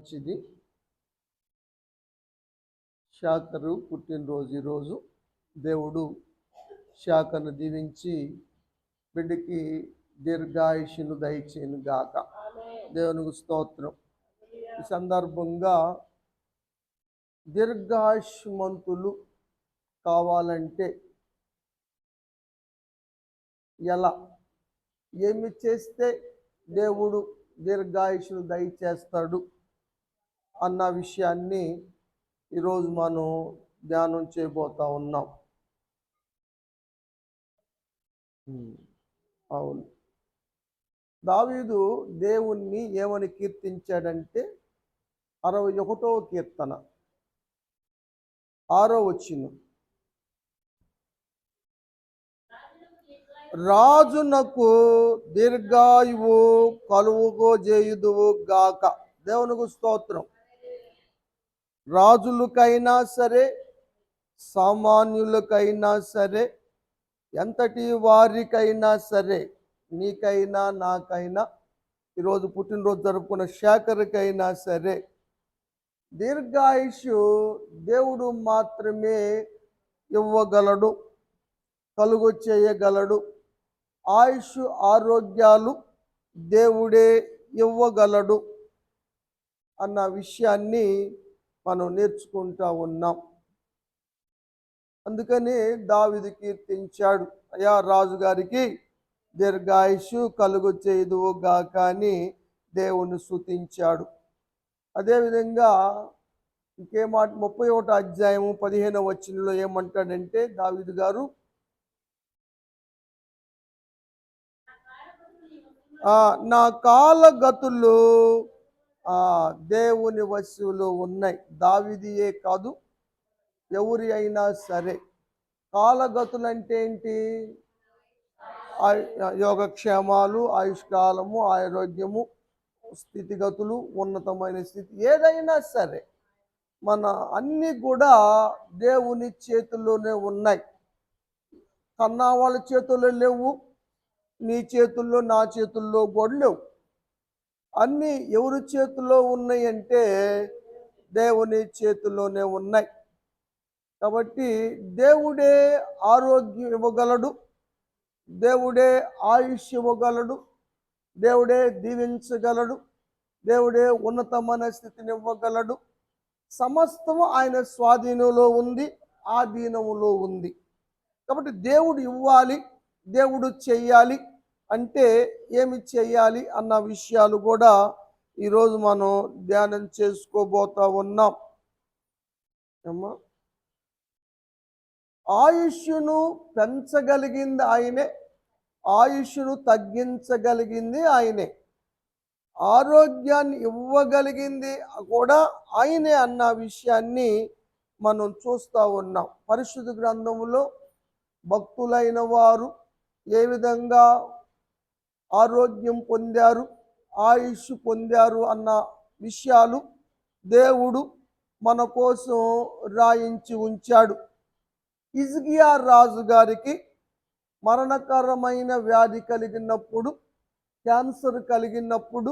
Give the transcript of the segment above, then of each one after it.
మంచిది. శాకరు పుట్టినరోజు ఈరోజు. దేవుడు శాఖను దీవించి బిడ్డకి దీర్ఘాయుషును దయచేయను గాక. దేవునికి స్తోత్రం. ఈ సందర్భంగా దీర్ఘాయుష్మంతులు కావాలంటే ఎలా? ఏమి చేస్తే దేవుడు దీర్ఘాయుషును దయచేస్తాడు? అన్న విషయాన్ని ఈరోజు మనం ధ్యానం చేయబోతా ఉన్నాం. అవును. దావీదు దేవుణ్ణి ఏమని కీర్తించాడంటే అరవై ఒకటో కీర్తన. ఆరో వచ్చిన. రాజునకు దీర్ఘాయువు కలువుగో చేయుదువు గాక. దేవునికి స్తోత్రం. రాజులకైనా సరే సామాన్యులకైనా సరే ఎంతటి వారికైనా సరే నీకైనా నాకైనా ఈరోజు పుట్టినరోజు జరుపుకున్న శాఖరికైనా సరే దీర్ఘాయుషు దేవుడు మాత్రమే ఇవ్వగలడు కలుగు చేయగలడు. ఆయుష్ ఆరోగ్యాలు దేవుడే ఇవ్వగలడు అన్న విషయాన్ని మనం నేర్చుకుంటా ఉన్నాం. అందుకని దావిది కీర్తించాడు. అయా రాజుగారికి దీర్ఘాయుషు కలుగు చేదువుగా కానీ దేవుణ్ణి స్తుతించాడు. అదేవిధంగా ఇంకేమాట ముప్పై ఒకటి అధ్యాయము పదిహేనవ వచ్చినలో ఏమంటాడంటే దావిదు గారు నా కాలగతులు దేవుని వస్తువులు ఉన్నాయి. దావిదియే కాదు ఎవరి అయినా సరే. కాలగతులు అంటే ఏంటి యోగక్షేమాలు ఆయుష్కాలము ఆరోగ్యము స్థితిగతులు ఉన్నతమైన స్థితి ఏదైనా సరే. మన అన్నీ కూడా దేవుని చేతుల్లోనే ఉన్నాయి. కన్నా వాళ్ళ చేతుల్లో లేవు నీ చేతుల్లో నా చేతుల్లో కూడా లేవు. అన్నీ ఎవరి చేతుల్లో ఉన్నాయి అంటే దేవుని చేతుల్లోనే ఉన్నాయి. కాబట్టి దేవుడే ఆరోగ్యం ఇవ్వగలడు దేవుడే ఆయుష్ ఇవ్వగలడు దేవుడే దీవించగలడు దేవుడే ఉన్నతమైన స్థితిని ఇవ్వగలడు. సమస్తము ఆయన స్వాధీనంలో ఉంది ఆధీనములో ఉంది. కాబట్టి దేవుడు ఇవ్వాలి దేవుడు చెయ్యాలి అంటే ఏమి చేయాలి అన్న విషయాలు కూడా ఈరోజు మనం ధ్యానం చేసుకోబోతా ఉన్నాం. అమ్మా. ఆయుష్ను పెంచగలిగింది ఆయనే. ఆయుష్ను తగ్గించగలిగింది ఆయనే. ఆరోగ్యాన్ని ఇవ్వగలిగింది కూడా ఆయనే అన్న విషయాన్ని మనం చూస్తూ ఉన్నాం. పరిశుద్ధ గ్రంథంలో భక్తులైన వారు ఏ విధంగా ఆరోగ్యం పొందారు ఆయుష్ పొందారు అన్న విషయాలు దేవుడు మన కోసం రాయించి ఉంచాడు. ఇజ్గియా రాజు గారికి మరణకరమైన వ్యాధి కలిగినప్పుడు క్యాన్సర్ కలిగినప్పుడు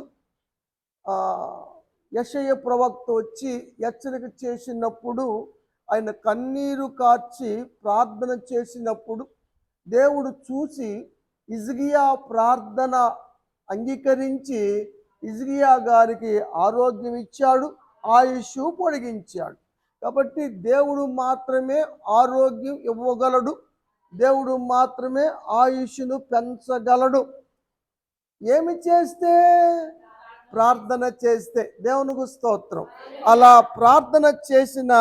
యశయ ప్రవక్త వచ్చి హెచ్చరిక చేసినప్పుడు ఆయన కన్నీరు కార్చి ప్రార్థన చేసినప్పుడు దేవుడు చూసి ఇజ్గియా ప్రార్థన అంగీకరించి ఇజ్గియా గారికి ఆరోగ్యం ఇచ్చాడు ఆయుష్ పొడిగించాడు. కాబట్టి దేవుడు మాత్రమే ఆరోగ్యం ఇవ్వగలడు దేవుడు మాత్రమే ఆయుష్ను పెంచగలడు. ఏమి చేస్తే? ప్రార్థన చేస్తే. దేవునికి స్తోత్రం. అలా ప్రార్థన చేసిన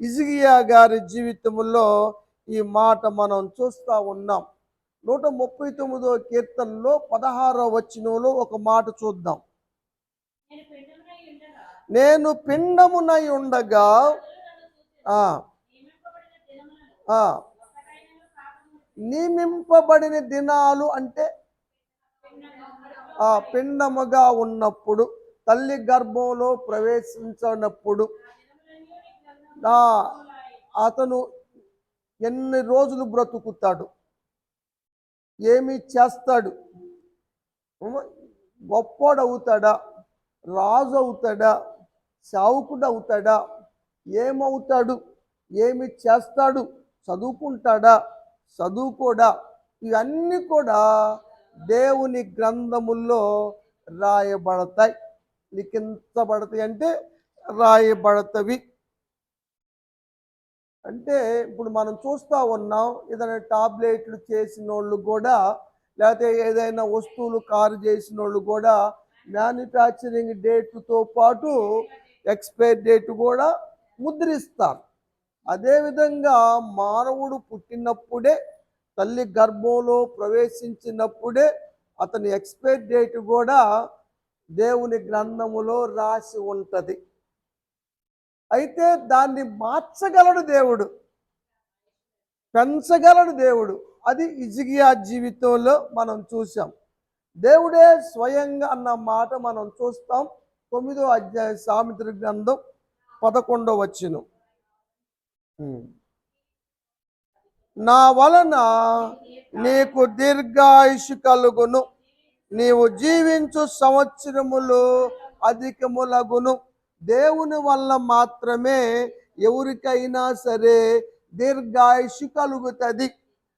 ఇజిగియా గారి జీవితంలో ఈ మాట మనం చూస్తూ ఉన్నాం. నూట ముప్పై తొమ్మిదో కీర్తనలో పదహారో వచనంలో ఒక మాట చూద్దాం. నేను పిండమునై ఉండగా నియమింపబడిన దినాలు అంటే ఆ పిండముగా ఉన్నప్పుడు తల్లి గర్భంలో ప్రవేశించినప్పుడు అతను ఎన్ని రోజులు బ్రతుకుతాడు? ఏమి చేస్తాడు? గొప్పోడు అవుతాడా రాజు అవుతాడా సావుకుడు అవుతాడా ఏమవుతాడు? ఏమి చేస్తాడు? చదువుకుంటాడా? చదువుకోడా? ఇవన్నీ కూడా దేవుని గ్రంథముల్లో రాయబడతాయి. లిఖించబడతాయి అంటే రాయబడతవి. అంటే ఇప్పుడు మనం చూస్తూ ఉన్నాం ఏదైనా టాబ్లెట్లు చేసిన వాళ్ళు కూడా లేకపోతే ఏదైనా వస్తువులు కారు చేసిన వాళ్ళు కూడా మ్యానుఫ్యాక్చరింగ్ డేట్తో పాటు ఎక్స్పైర్ డేట్ కూడా ముద్రిస్తారు. అదేవిధంగా మానవుడు పుట్టినప్పుడే తల్లి గర్భంలో ప్రవేశించినప్పుడే అతని ఎక్స్పైర్ డేట్ కూడా దేవుని గ్రంథములో రాసి ఉంటుంది. అయితే దాన్ని మార్చగలడు దేవుడు. పెంచగలడు దేవుడు. అది ఇజిగియా జీవితంలో మనం చూసాం దేవుడే స్వయంగా అన్న మాట మనం చూస్తాం. తొమ్మిదో అధ్యాయ సామిత్రి గ్రంథం పదకొండో వచ్చిన నా వలన నీకు దీర్ఘాయుషు కలుగును. నీవు జీవించు సంవత్సరములు అధికములగును. దేవుని వల్ల మాత్రమే ఎవరికైనా సరే దీర్ఘాయుషు కలుగుతుంది.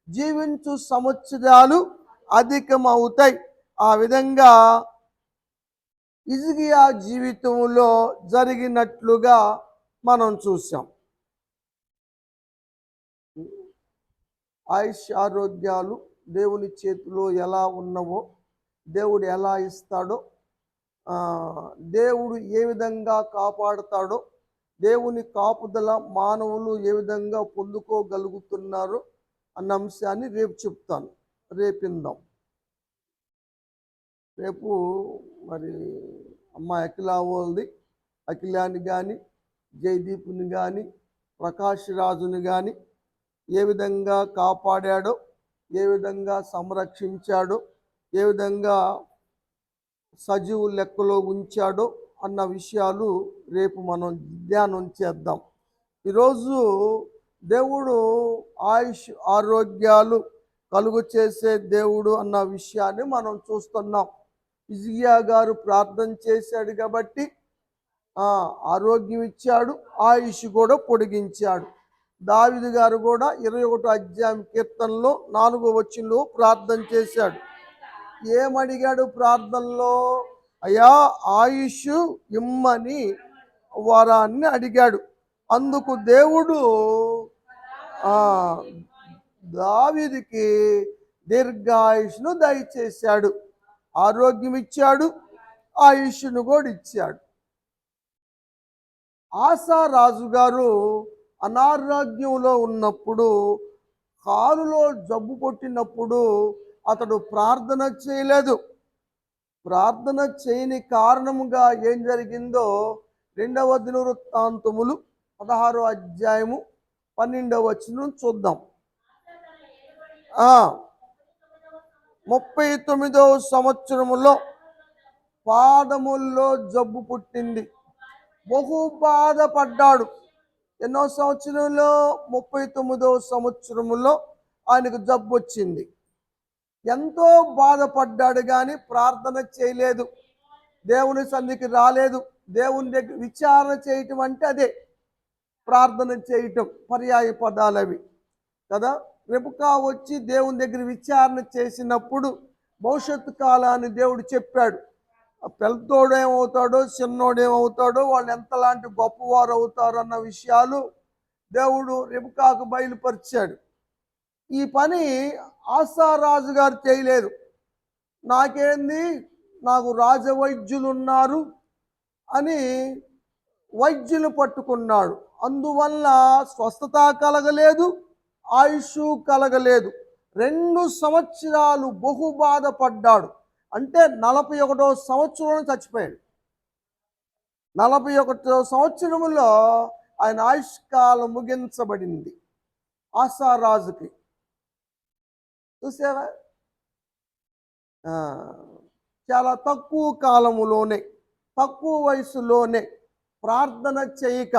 జీవించు సంవత్సరాలు అధికమవుతాయి. ఆ విధంగా ఇజిగియా జీవితంలో జరిగినట్లుగా మనం చూసాం ఆయుష్ ఆరోగ్యాలు దేవుని చేతిలో ఎలా ఉన్నవో దేవుడు ఎలా ఇస్తాడో దేవుడు ఏ విధంగా కాపాడుతాడో దేవుని కాపుదల మానవులు ఏ విధంగా పొందుకోగలుగుతున్నారు అన్న అంశాన్ని రేపు చెప్తాను. రేపిందాం. రేపు మరి అమ్మ అఖిలావోల్ది అఖిలాని కానీ జయదీప్ని కానీ ప్రకాష్ రాజుని కానీ ఏ విధంగా కాపాడాడో ఏ విధంగా సంరక్షించాడో ఏ విధంగా సజీవు లెక్కలో ఉంచాడో అన్న విషయాలు రేపు మనం ధ్యానం చేద్దాం. ఈరోజు దేవుడు ఆయుష్ ఆరోగ్యాలు కలుగు చేసే దేవుడు అన్న విషయాన్ని మనం చూస్తున్నాం. ఇజియా గారు ప్రార్థన చేశాడు కాబట్టి ఆరోగ్యం ఇచ్చాడు ఆయుష్ కూడా పొడిగించాడు. దావిది గారు కూడా ఇరవై ఒకటో అధ్యాయం కీర్తనలో నాలుగో వచ్చినలో ప్రార్థన చేశాడు. ఏమడిగాడు ప్రార్థనలో? అయ్యా ఆయుష్ ఇమ్మని వరాన్ని అడిగాడు. అందుకు దేవుడు దావిదికి దీర్ఘాయుష్ను దయచేశాడు. ఆరోగ్యం ఇచ్చాడు ఆయుష్ను కూడా ఇచ్చాడు. ఆశా రాజుగారు అనారోగ్యంలో ఉన్నప్పుడు కాలులో జబ్బు కొట్టినప్పుడు అతడు ప్రార్థన చేయలేదు. ప్రార్థన చేయని కారణముగా ఏం జరిగిందో రెండవ దినవృత్తాంతములు పదహారో అధ్యాయము పన్నెండవ వచ్చిన చూద్దాం. ముప్పై తొమ్మిదవ సంవత్సరములో పాదముల్లో జబ్బు పుట్టింది. బహు బాధపడ్డాడు. ఎన్నో సంవత్సరంలో ముప్పై తొమ్మిదవ సంవత్సరములో ఆయనకు జబ్బు వచ్చింది. ఎంతో బాధపడ్డాడు కానీ ప్రార్థన చేయలేదు. దేవుని సంధికి రాలేదు. దేవుని దగ్గర విచారణ చేయటం అంటే అదే. ప్రార్థన చేయటం పర్యాయ పదాలు అవి. కదా? రెబుకా వచ్చి దేవుని దగ్గర విచారణ చేసినప్పుడు భవిష్యత్తు కాలాన్ని దేవుడు చెప్పాడు. పెద్దోడు ఏమవుతాడో చిన్నోడు ఏమవుతాడో వాళ్ళు ఎంతలాంటి గొప్పవారు అవుతారు అన్న విషయాలు దేవుడు రెబుకాకు బయలుపరిచాడు. ఈ పని ఆశారాజు గారు చేయలేదు. నాకేంది? నాకు రాజవైద్యులు ఉన్నారు అని వైద్యులు పట్టుకున్నాడు. అందువల్ల స్వస్థత కలగలేదు ఆయుష్ కలగలేదు. రెండు సంవత్సరాలు బహు బాధపడ్డాడు. అంటే నలభై ఒకటో సంవత్సరంలో చచ్చిపోయాడు. నలభై ఒకటో సంవత్సరంలో ఆయన ఆయుష్కాలం ముగించబడింది. ఆశారాజుకి చూసావా? చాలా తక్కువ కాలములోనే తక్కువ వయసులోనే ప్రార్థన చేయక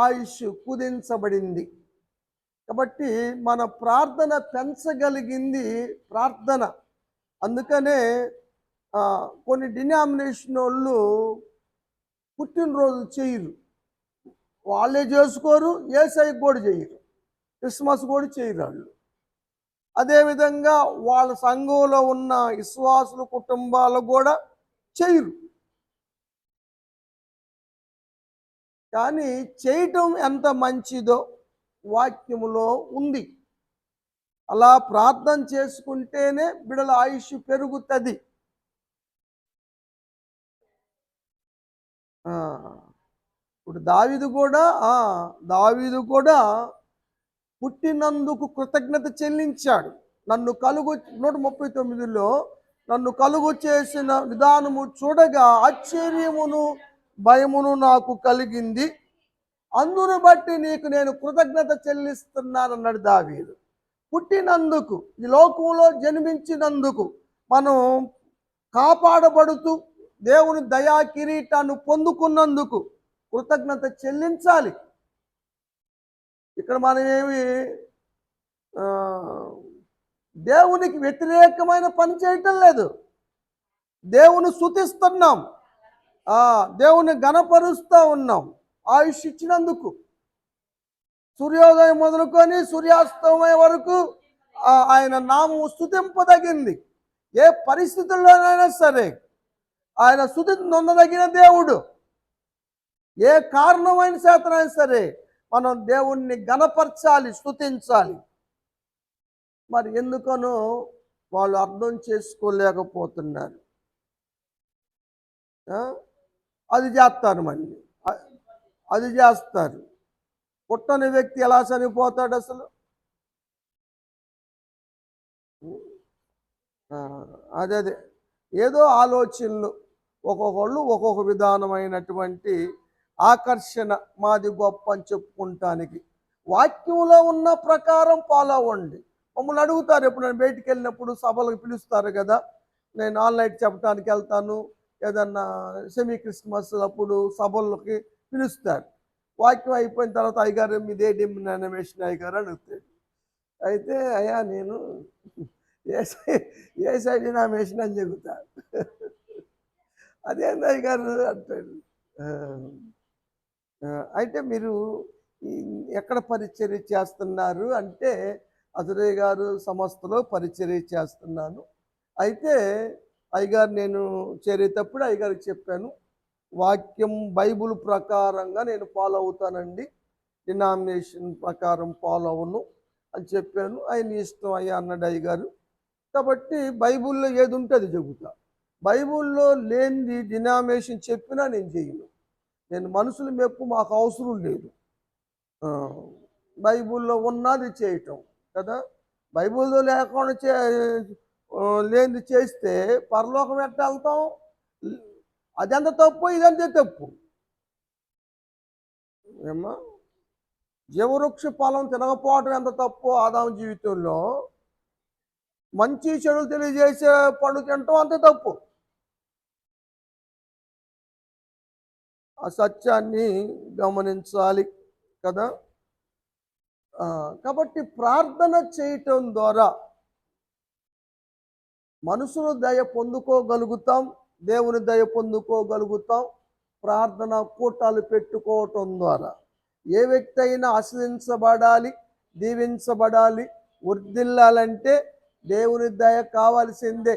ఆయుష్ కుదించబడింది. కాబట్టి మన ప్రార్థన పెంచగలిగింది ప్రార్థన. అందుకనే కొన్ని డినామినేషన్ వాళ్ళు పుట్టినరోజు చేయరు. వాళ్ళే చేసుకోరు ఏసై కూడా చేయరు. క్రిస్మస్ కూడా చేయరాళ్ళు. అదేవిధంగా వాళ్ళ సంఘంలో ఉన్న విశ్వాసుల కుటుంబాలు కూడా చేయరు. కానీ చేయటం ఎంత మంచిదో వాక్యములో ఉంది. అలా ప్రార్థన చేసుకుంటేనే బిడల ఆయుష్ పెరుగుతుంది. ఇప్పుడు దావిదు కూడా దావిదు దావీదు కూడా పుట్టినందుకు కృతజ్ఞత చెల్లించాడు. నన్ను కలుగు నూట ముప్పై తొమ్మిదిలో నన్ను కలుగు చేసిన విధానము చూడగా ఆశ్చర్యమును భయమును నాకు కలిగింది. అందును బట్టి నీకు నేను కృతజ్ఞత చెల్లిస్తున్నానన్నాడు దావీదు. పుట్టినందుకు ఈ లోకంలో జన్మించినందుకు మనం కాపాడబడుతూ దేవుని దయా కిరీటాన్ని పొందుకున్నందుకు కృతజ్ఞత చెల్లించాలి. ఇక్కడ మనమేమి దేవునికి వ్యతిరేకమైన పని చేయటం లేదు. దేవుని శుతిస్తున్నాం దేవుని గణపరుస్తూ ఉన్నాం. ఆయుష్ ఇచ్చినందుకు. సూర్యోదయం మొదలుకొని సూర్యాస్తమయం వరకు ఆయన నామము స్థుతింపదగింది ఏ పరిస్థితుల్లోనైనా సరే ఆయన స్థుతి నొందదగిన దేవుడు. ఏ కారణమైన చేతనైనా సరే మనం దేవుణ్ణి గణపరచాలి స్థుతించాలి మరి ఎందుకనో వాళ్ళు అర్థం చేసుకోలేకపోతున్నారు. అది చేస్తారు మళ్ళీ అది చేస్తారు. పుట్టని వ్యక్తి ఎలా చనిపోతాడు అసలు? అదే అదే. ఏదో ఆలోచనలు. ఒక్కొక్కళ్ళు ఒక్కొక్క విధానమైనటువంటి ఆకర్షణ మాది గొప్ప అని చెప్పుకుంటానికి. వాక్యంలో ఉన్న ప్రకారం ఫాలో అవ్వండి మమ్మల్ని అడుగుతారు ఎప్పుడు నేను బయటికి వెళ్ళినప్పుడు సభలకు పిలుస్తారు కదా. నేను ఆన్లైన్ చెప్పడానికి వెళ్తాను. ఏదన్నా సెమీ క్రిస్మస్ అప్పుడు సభలకి పిలుస్తారు. వాక్యం అయిపోయిన తర్వాత అయ్యగారు మీదే డిమినేషన్ అయ్యగారు? అడుగుతాడు. అయితే అయ్యా నేను ఏ సైడ్ ఏ సైడ్ నామేషన్ అని చెబుతా. అదేంది అయ్యగారు అంటాడు. అయితే మీరు ఎక్కడ పరిచర్య చేస్తున్నారు అంటే అజరయ్య గారు సంస్థలో పరిచర్య చేస్తున్నాను. అయితే అయ్యగారు నేను చేరేటప్పుడు అయ్యగారికి చెప్పాను వాక్యం బైబుల్ ప్రకారంగా నేను ఫాలో అవుతానండి డినామినేషన్ ప్రకారం ఫాలో అవును అని చెప్పాను. ఆయన ఇష్టం అయ్యా అన్నాడు అయ్యగారు. కాబట్టి బైబుల్లో ఏది ఉంటే అది చెబుతా. బైబుల్లో లేనిది డినామినేషన్ చెప్పినా నేను చేయను. నేను మనుషుల మెప్పు మాకు అవసరం లేదు. బైబుల్లో ఉన్నది చేయటం కదా? బైబుల్లో లేకుండా చే లేనిది చేస్తే పరలోకం ఎట్ట వెళ్తాం? అదంత తప్పు ఇదంతే తప్పు. ఏమ్మా? జీవవృక్ష ఫలం తినకపోవటం ఎంత తప్పు ఆదాం జీవితంలో? మంచి చెడులు తెలియజేసే పండు తినటం అంతే తప్పు. ఆ సత్యాన్ని గమనించాలి కదా? కాబట్టి ప్రార్థన చేయటం ద్వారా మనుషులు దయ పొందుకోగలుగుతాం దేవుని దయ పొందుకోగలుగుతాం ప్రార్థన కూటాలు పెట్టుకోవటం ద్వారా. ఏ వ్యక్తి అయినా ఆశ్రయించబడాలి దీవించబడాలి వృద్ధిల్లాలంటే దేవుని దయ కావాల్సిందే.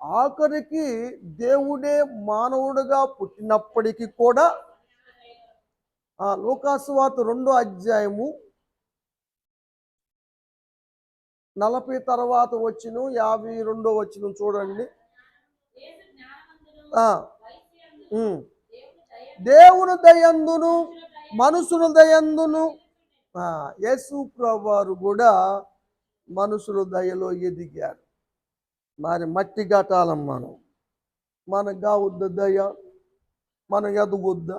ఆఖరికి దేవుడే మానవుడుగా పుట్టినప్పటికీ కూడా ఆ లోకాసువాత రెండో అధ్యాయము నలభై తర్వాత వచ్చిన యాభై రెండో వచ్చిన చూడండి. దేవుని దయందును మనుషుల దయందును. ఆ, యేసు ప్రభువారు కూడా మనుషుల దయలో ఎదిగారు. మరి మట్టి గటాలం మనం. మన కావద్దు దయ మన ఎదుగుద్ద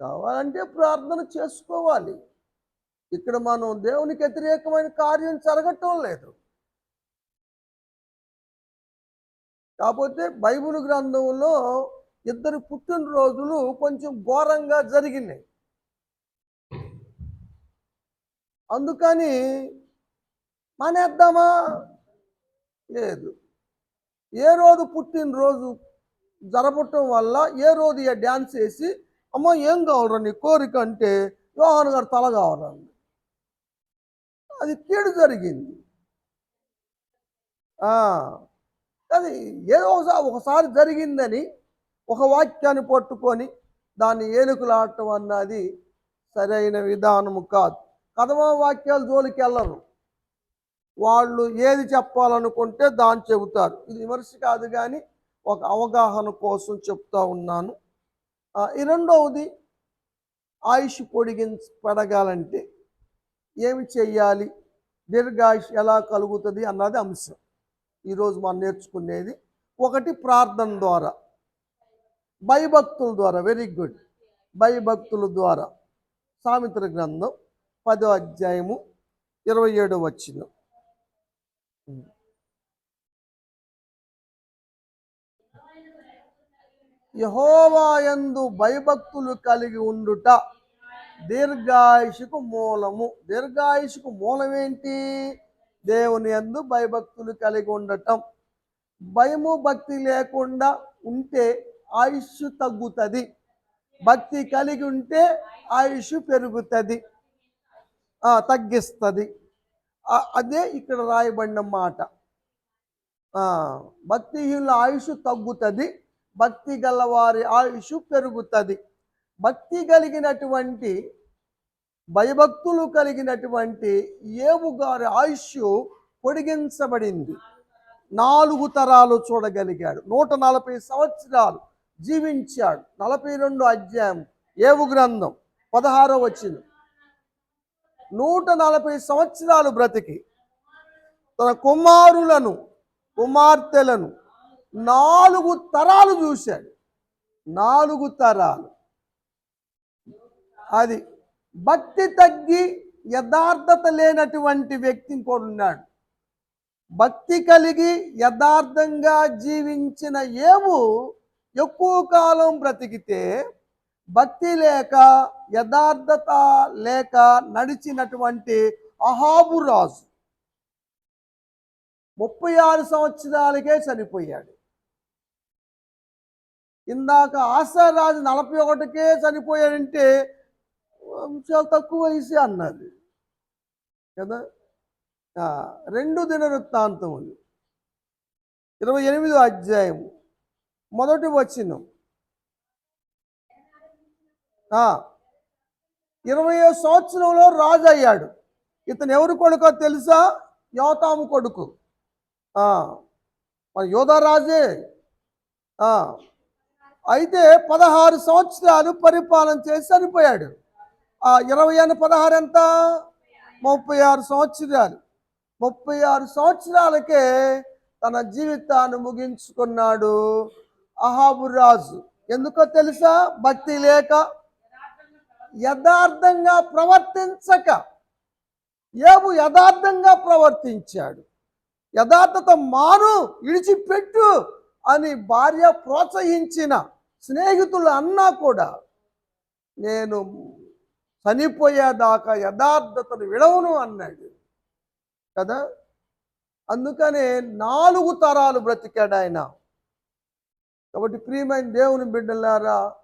కావాలంటే ప్రార్థన చేసుకోవాలి. ఇక్కడ మనం దేవునికి వ్యతిరేకమైన కార్యం జరగటం లేదు. కాకపోతే బైబిల్ గ్రంథంలో ఇద్దరు పుట్టినరోజులు కొంచెం ఘోరంగా జరిగినాయి. అందుకని మానేద్దామా? లేదు. ఏ రోజు పుట్టినరోజు జరపటం వల్ల ఏ రోజు ఇక డ్యాన్స్ వేసి అమ్మ ఏం కావాలరా నీ కోరిక అంటే యోహాన్ గారు తల కావాలండి. అది కీడు జరిగింది. అది ఏదో ఒకసారి ఒకసారి జరిగిందని ఒక వాక్యాన్ని పట్టుకొని దాన్ని ఏలుకులాడటం అన్నది సరైన విధానము కాదు. కథమ వాక్యాలు జోలికి వెళ్ళరు వాళ్ళు ఏది చెప్పాలనుకుంటే దాన్ని చెబుతారు. ఇది విమర్శ కాదు కానీ ఒక అవగాహన కోసం చెప్తా ఉన్నాను. ఈ రెండవది ఆయుష్ పొడిగించ పడగాలంటే ఏమి చెయ్యాలి? దీర్ఘాయుష్ ఎలా కలుగుతుంది అన్నది అంశం. ఈరోజు మనం నేర్చుకునేది ఒకటి ప్రార్థన ద్వారా. భయభక్తుల ద్వారా వెరీ గుడ్. భయభక్తుల ద్వారా. సామిత్ర గ్రంథం పదో అధ్యాయము ఇరవై ఏడో వచ్చింది యహోవాయందు భయభక్తులు కలిగి ఉండుట దీర్ఘాయుషుకు మూలము. దీర్ఘాయుషుకు మూలం ఏంటి దేవుని యందు భయభక్తులు కలిగి ఉండటం. భయము భక్తి లేకుండా ఉంటే ఆయుష్ తగ్గుతుంది. భక్తి కలిగి ఉంటే ఆయుష్ పెరుగుతుంది. తగ్గిస్తుంది. అదే ఇక్కడ రాయబడిన మాట. భక్తిహీనుల ఆయుష్ తగ్గుతుంది భక్తి గలవారి ఆయుష్ పెరుగుతుంది. భక్తి కలిగినటువంటి భయభక్తులు కలిగినటువంటి ఏవు గారి ఆయుష్ పొడిగించబడింది. నాలుగు తరాలు చూడగలిగాడు. నూట నలభై సంవత్సరాలు జీవించాడు. నలభై రెండు అధ్యాయం ఏవు గ్రంథం పదహారో వచ్చింది నూట నలభై సంవత్సరాలు బ్రతికి తన కుమారులను కుమార్తెలను నాలుగు తరాలు చూశాడు. నాలుగు తరాలు. అది భక్తి తగ్గి యథార్థత లేనటువంటి వ్యక్తి ఇంకోడు ఉన్నాడు భక్తి కలిగి యథార్థంగా జీవించిన ఏవు ఎక్కువ కాలం బ్రతికితే భక్తి లేక యథార్థత లేక నడిచినటువంటి అహాబు రాజు ముప్పై ఆరు సంవత్సరాలకే చనిపోయాడు. ఇందాక ఆశారాజు నలభై ఒకటికే చనిపోయాడంటే చాలా తక్కువ వయసు అన్నది కదా? రెండు దిన వృత్తాంతములు. ఇరవై ఎనిమిదో అధ్యాయము. మొదటి వచ్చిన ఇరవై సంవత్సరంలో రాజు అయ్యాడు ఇతను ఎవరు కొడుకో తెలుసా? యోతాము కొడుకు. మన యోధరాజే అయితే పదహారు సంవత్సరాలు పరిపాలన చేసి చనిపోయాడు. ఆ ఇరవై అని పదహారు ఎంత? ముప్పై ఆరు సంవత్సరాలు. ముప్పై ఆరు సంవత్సరాలకే తన జీవితాన్ని ముగించుకున్నాడు అహాబు రాజు. ఎందుకో తెలుసా? భక్తి లేక యథార్థంగా ప్రవర్తించక. ఏబు యథార్థంగా ప్రవర్తించాడు. యథార్థత మాను విడిచిపెట్టు అని భార్య ప్రోత్సహించిన స్నేహితులు అన్నా కూడా నేను చనిపోయేదాకా యథార్థతను విడవను అన్నాడు. కదా? అందుకనే నాలుగు తరాలు బ్రతికాడు ఆయన. కాబట్టి ప్రియమైన దేవుని బిడ్డలారా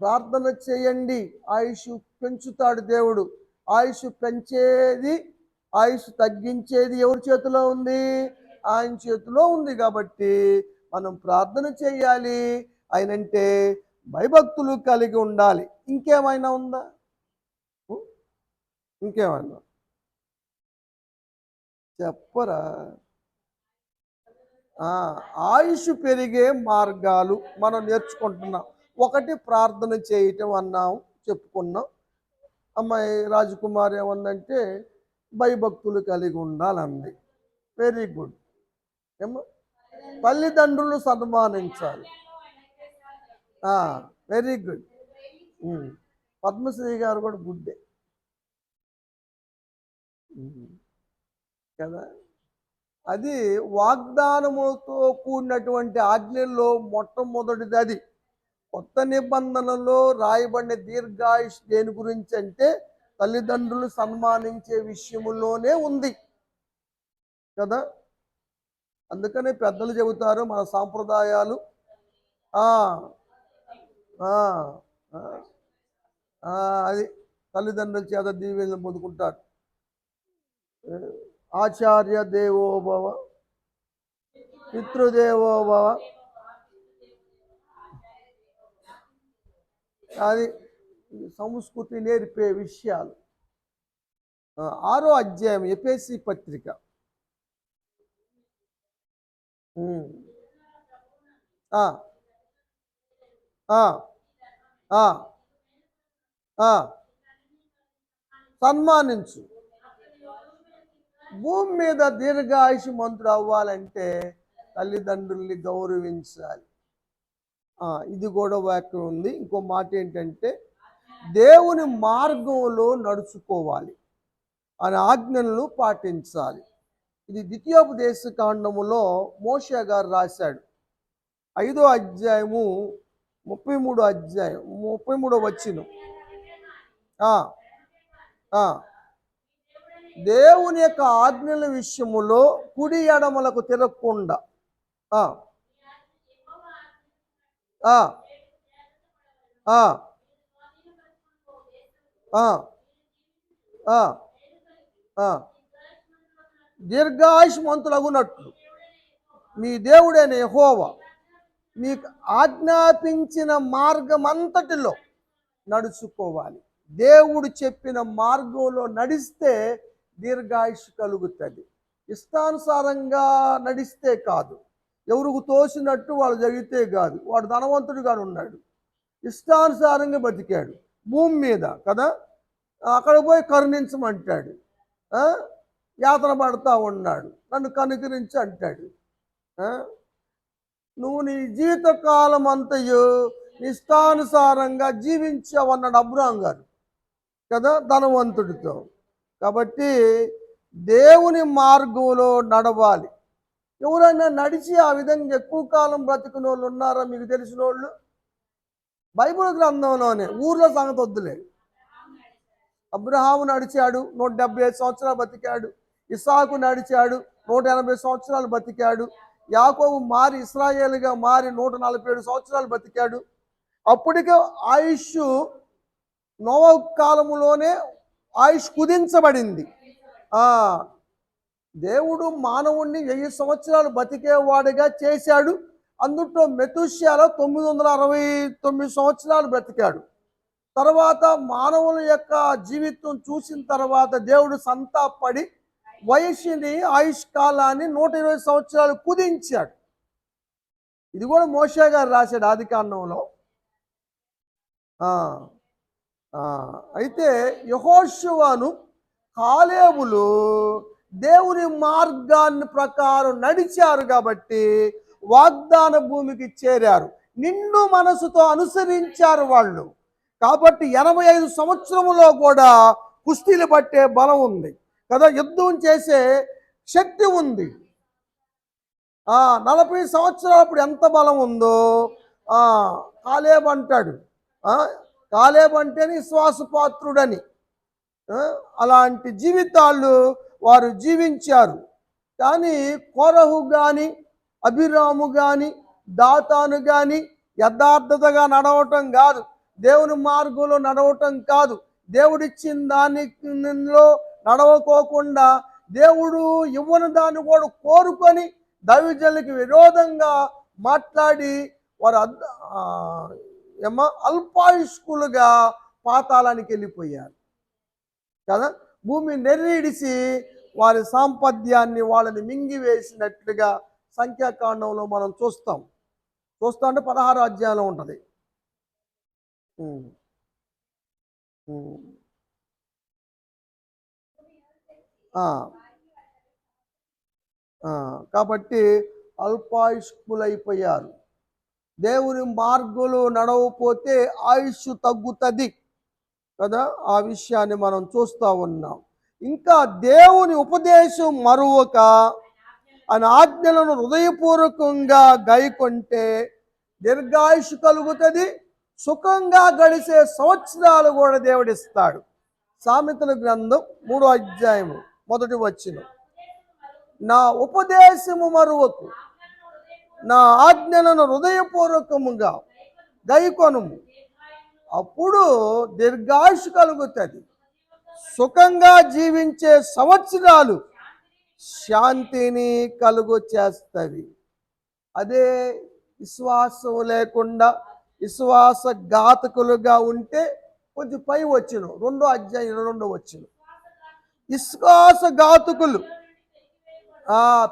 ప్రార్థన చేయండి. ఆయుష్ పెంచుతాడు దేవుడు. ఆయుష్ పెంచేది ఆయుష్ తగ్గించేది ఎవరి చేతిలో ఉంది? ఆయన చేతిలో ఉంది కాబట్టి మనం ప్రార్థన చేయాలి. ఆయనంటే భయభక్తులు కలిగి ఉండాలి. ఇంకేమైనా ఉందా? ఇంకేమైనా? చెప్పరా? ఆయుష్ పెరిగే మార్గాలు మనం నేర్చుకుంటున్నాం. ఒకటి ప్రార్థన చేయటం అన్నాం చెప్పుకున్నాం. అమ్మాయి రాజకుమారి ఏమందంటే భయభక్తులు కలిగి ఉండాలంది. వెరీ గుడ్ ఏమో? తల్లిదండ్రులు సన్మానించాలి. వెరీ గుడ్ పద్మశ్రీ గారు కూడా గుడ్డే. కదా? అది వాగ్దానములతో కూడినటువంటి ఆజ్ఞల్లో మొట్టమొదటిది అది. కొత్త నిబంధనలో రాయబడిన దీర్ఘాయుష్ దేని గురించి అంటే తల్లిదండ్రులు సన్మానించే విషయములోనే ఉంది. కదా? అందుకనే పెద్దలు చెబుతారు మన సాంప్రదాయాలు. అది తల్లిదండ్రుల చేత దీవెనలు పొందుకుంటారు. ఆచార్య దేవోభవ పితృదేవోభవ అది సంస్కృతి నేర్పే విషయాలు. ఆరో అధ్యాయం ఎపిఎస్సి పత్రిక. సన్మానించు. భూమి మీద దీర్ఘాయుషి మంత్రుడు అవ్వాలంటే తల్లిదండ్రుల్ని గౌరవించాలి. ఇది కూడా వాక్యం ఉంది. ఇంకో మాట ఏంటంటే దేవుని మార్గంలో నడుచుకోవాలి. అనే ఆజ్ఞలను పాటించాలి. ఇది ద్వితీయోపదేశ కాండములో మోషే గారు రాశాడు. ఐదో అధ్యాయము ముప్పై మూడో అధ్యాయం ముప్పై మూడో వచ్చిన దేవుని యొక్క ఆజ్ఞల విషయములో కుడి ఎడమలకు తిరగకుండా దీర్ఘాయుష్మంతులగునట్లు. మీ దేవుడైన యెహోవా మీకు ఆజ్ఞాపించిన మార్గమంతటిలో నడుచుకోవాలి. దేవుడు చెప్పిన మార్గంలో నడిస్తే దీర్ఘాయుష్ కలుగుతుంది. ఇష్టానుసారంగా నడిస్తే కాదు. ఎవరికి తోసినట్టు వాళ్ళు జరిగితే కాదు. వాడు ధనవంతుడుగా ఉన్నాడు. ఇష్టానుసారంగా బతికాడు. భూమి మీద కదా? అక్కడ పోయి కరుణించమంటాడు. యాతన పడతా ఉన్నాడు. నన్ను కనుకరించి అంటాడు. నువ్వు నీ జీవిత కాలం అంతయు ఇష్టానుసారంగా జీవించావన్నాడు అబ్రాం గారు కదా? ధనవంతుడితో. కాబట్టి దేవుని మార్గంలో నడవాలి. ఎవరైనా నడిచి ఆ విధంగా ఎక్కువ కాలం బ్రతికిన వాళ్ళు ఉన్నారా మీకు తెలిసిన వాళ్ళు బైబిల్ గ్రంథంలోనే ఊర్లో సంగతి వద్దులే. అబ్రహాము నడిచాడు నూట డెబ్బై ఐదు సంవత్సరాలు బతికాడు ఇసాకు నడిచాడు నూట ఎనభై సంవత్సరాలు బతికాడు యాకోబు మారి ఇస్రాయేల్గా మారి నూట నలభై ఏడు సంవత్సరాలు బతికాడు. అప్పటికే ఆయుష్ నోవ కాలంలోనే ఆయుష్ కుదించబడింది. దేవుడు మానవుణ్ణి వెయ్యి సంవత్సరాలు బతికేవాడిగా చేశాడు. అందుట్లో మెతుష్యాల తొమ్మిది వందల అరవై తొమ్మిది సంవత్సరాలు బ్రతికాడు. తర్వాత మానవుల యొక్క జీవితం చూసిన తర్వాత దేవుడు సంతాపడి వయస్సుని ఆయుష్ కాలాన్ని నూట ఇరవై సంవత్సరాలు కుదించాడు. ఇది కూడా మోషే గారు రాశాడు ఆది కాండంలో అయితే యహోశివాను కాలేబులు దేవుని మార్గాన్ని ప్రకారం నడిచారు కాబట్టి వాగ్దాన భూమికి చేరారు. నిండు మనసుతో అనుసరించారు వాళ్ళు. కాబట్టి ఎనభై ఐదు సంవత్సరములో కూడా కుస్తీలు పట్టే బలం ఉంది. కదా యుద్ధం చేసే శక్తి ఉంది. నలభై సంవత్సరాలప్పుడు ఎంత బలం ఉందో ఆ కాలేబ్ అంటాడు. కాలేబ్ అంటేనే విశ్వాసపాత్రుడని అలాంటి జీవితాలు వారు జీవించారు. కానీ కోరహు కానీ అభిరాము కానీ దాతాను కానీ యథార్థతగా నడవటం కాదు. దేవుని మార్గంలో నడవటం కాదు. దేవుడిచ్చిన దానిలో నడవకోకుండా దేవుడు ఇవ్వని దాన్ని కూడా కోరుకొని దైవజనులకి విరోధంగా మాట్లాడి వారు అద్ ఆ, అల్పాయుష్కులుగా పాతాళానికి వెళ్ళిపోయారు. కదా? భూమి నెర్రిడిసి వారి సాంపద్యాన్ని వాళ్ళని మింగివేసినట్లుగా సంఖ్యాకాండంలో మనం చూస్తాం. చూస్తా అంటే పదహారు అధ్యాయంలో ఉంటుంది. కాబట్టి అల్పాయుష్కులైపోయారు. దేవుని మార్గంలో నడవపోతే ఆయుష్ తగ్గుతుంది. కదా? ఆ విషయాన్ని మనం చూస్తూ ఉన్నాం. ఇంకా దేవుని ఉపదేశం మరువక ఆయన ఆజ్ఞలను హృదయపూర్వకంగా గైకొంటే దీర్ఘాయుష్ కలుగుతుంది సుఖంగా గడిచే సంవత్సరాలు కూడా దేవుడిస్తాడు. సామెతల గ్రంథం మూడో అధ్యాయము మొదటి వచ్చిన నా ఉపదేశము మరువకు నా ఆజ్ఞలను హృదయపూర్వకముగా గైకొనుము. అప్పుడు దీర్ఘాయుషు కలుగుతుంది. సుఖంగా జీవించే సంవత్సరాలు శాంతిని కలుగు చేస్తుంది. అదే విశ్వాసం లేకుండా విశ్వాస ఘాతకులుగా ఉంటే కొంచెం పై వచ్చును రెండో అధ్యాయం రెండో వచ్చును. విశ్వాస ఘాతకులు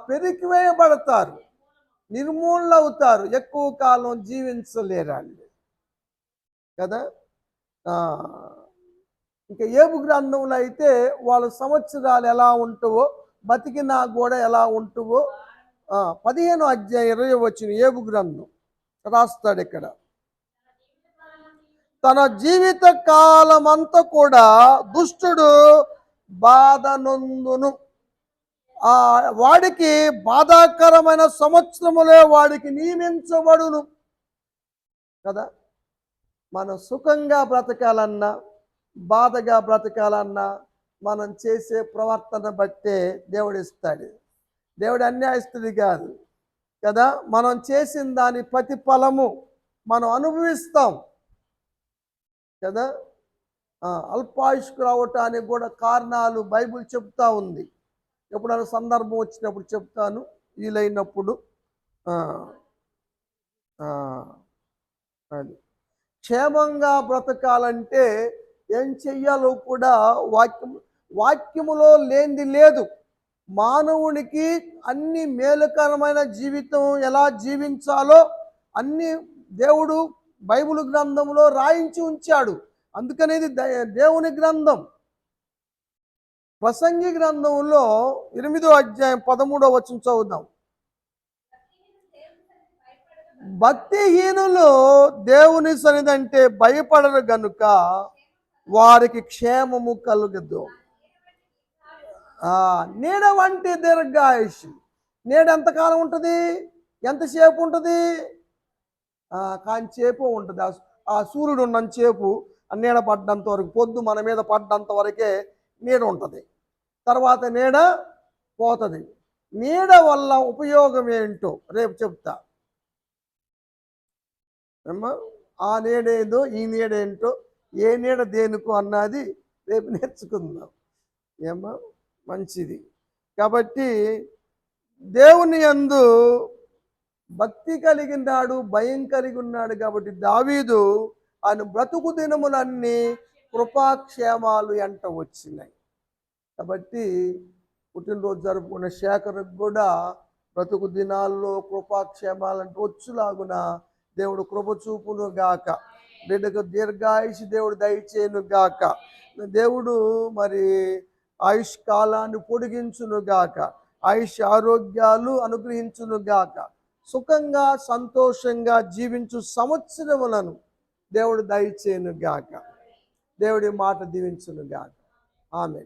పెరికివేయబడతారు నిర్మూలన అవుతారు ఎక్కువ కాలం జీవించలేరాళ్ళు కదా? ఇంకా ఏబు గ్రంథంలో అయితే వాళ్ళ సంవత్సరాలు ఎలా ఉంటుంవో బతికినా కూడా ఎలా ఉంటువో పదిహేను అధ్యాయం ఇరవై వచ్చిన ఏబు గ్రంథం రాస్తాడు ఇక్కడ. తన జీవిత కాలమంతా కూడా దుష్టుడు బాధనందును. ఆ వాడికి బాధాకరమైన సంవత్సరములే వాడికి నియమించబడును. కదా? మనం సుఖంగా బ్రతకాలన్నా బాధగా బ్రతకాలన్నా మనం చేసే ప్రవర్తన బట్టే దేవుడు ఇస్తాడు దేవుడు అన్యాయస్తుడి కాదు. కదా? మనం చేసిన దాని ప్రతిఫలము మనం అనుభవిస్తాం. కదా? అల్పాయుష్కు రావటానికి కూడా కారణాలు బైబిల్ చెప్తా ఉంది. ఎప్పుడైనా సందర్భం వచ్చినప్పుడు చెప్తాను. వీలైనప్పుడు అది. క్షేమంగా బ్రతకాలంటే ఏం చెయ్యాలో కూడా వాక్యం వాక్యములో లేనిది లేదు. మానవునికి అన్ని మేలుకరమైన జీవితం ఎలా జీవించాలో అన్ని దేవుడు బైబిల్ గ్రంథంలో రాయించి ఉంచాడు. అందుకనేది ద- దేవుని గ్రంథం. ప్రసంగి గ్రంథంలో ఎనిమిదో అధ్యాయం పదమూడో వచ్చిన చదువుదాం. భక్తిహీనులు దేవుని సన్నిధంటే భయపడరు గనుక వారికి క్షేమము కలుగదు. నీడ వంటి దీర్ఘాయుష్. నీడ ఎంతకాలం ఉంటుంది? ఎంతసేపు ఉంటుంది? ఆ, కాంచేపు ఉంటుంది. ఆ- ఆ సూర్యుడు ఉన్నంతసేపు ఆ నీడ పడ్డంత వరకు పొద్దు మన మీద పడ్డంత వరకే నీడ ఉంటుంది. తర్వాత నీడ పోతుంది. నీడ వల్ల ఉపయోగం ఏంటో రేపు చెప్తా. ఏమ్మా ఆ నీడేదో ఈ నీడేంటో ఏ నీడ దేనికో అన్నది రేపు నేర్చుకుందాం. ఏమ్మా మంచిది. కాబట్టి దేవుని యందు భక్తి కలిగినాడు భయం కలిగి ఉన్నాడు కాబట్టి దావీదు ఆయన బ్రతుకు దినములన్నీ కృపాక్షేమాలు ఎంట వచ్చినాయి. కాబట్టి పుట్టినరోజు జరుపుకున్న శేఖర్కి కూడా బ్రతుకు దినాల్లో కృపాక్షేమాలంటూ వచ్చులాగున దేవుడు కృప చూపును గాక. బిడ్డకు దీర్ఘాయుషి దేవుడు దయచేయును గాక. దేవుడు మరి ఆయుష్ కాలాన్ని పొడిగించును గాక. ఆయుష్ ఆరోగ్యాలు అనుగ్రహించును గాక. సుఖంగా సంతోషంగా జీవించు సంవత్సరములను దేవుడు దయచేయును గాక. దేవుడి మాట దీవించును గాక. ఆమె